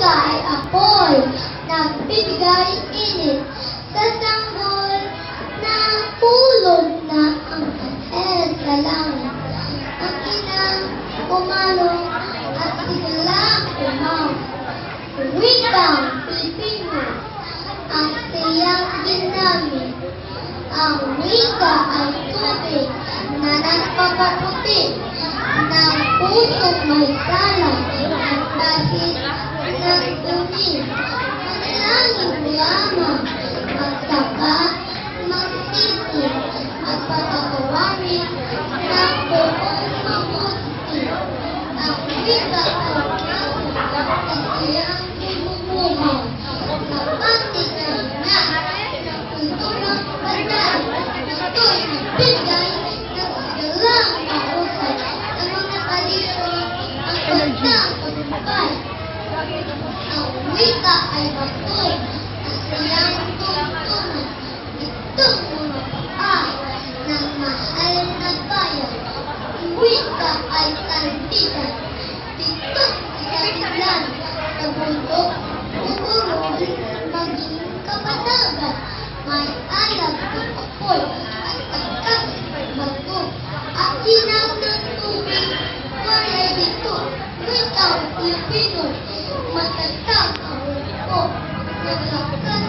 wika ay apoy, nagbibigay init sa sanggol na pulog na ang anel sa langit. Ang inang pumalong at biglang umaw. Wikang Pilipino ang tiyang ginamit. Ang wika ay tubig na nagpapaputi ng pusong may sala at dahil ng dumi. Manalangin lamang at saka magsisi at pagkakawari ng buong mabuti. Ang wika ay namin at iyang bumubuhay. Kapatid na na kulturang banal. Ito'y nagbigay ng sigalang mahusay sa mga tradisyon ang kanyang pagpapay. Ang wika ay batoy na siyang tungtungan. Itong mga paa ng mahal na bayan. Ang wika ay sandigan. Itong kasilan sa bundok Siguro, maging kapatagan, may alam ng apoy at agkas bago. At ginaw ng tubig, walay dito, without Pilipino, 我们的大头里哦有了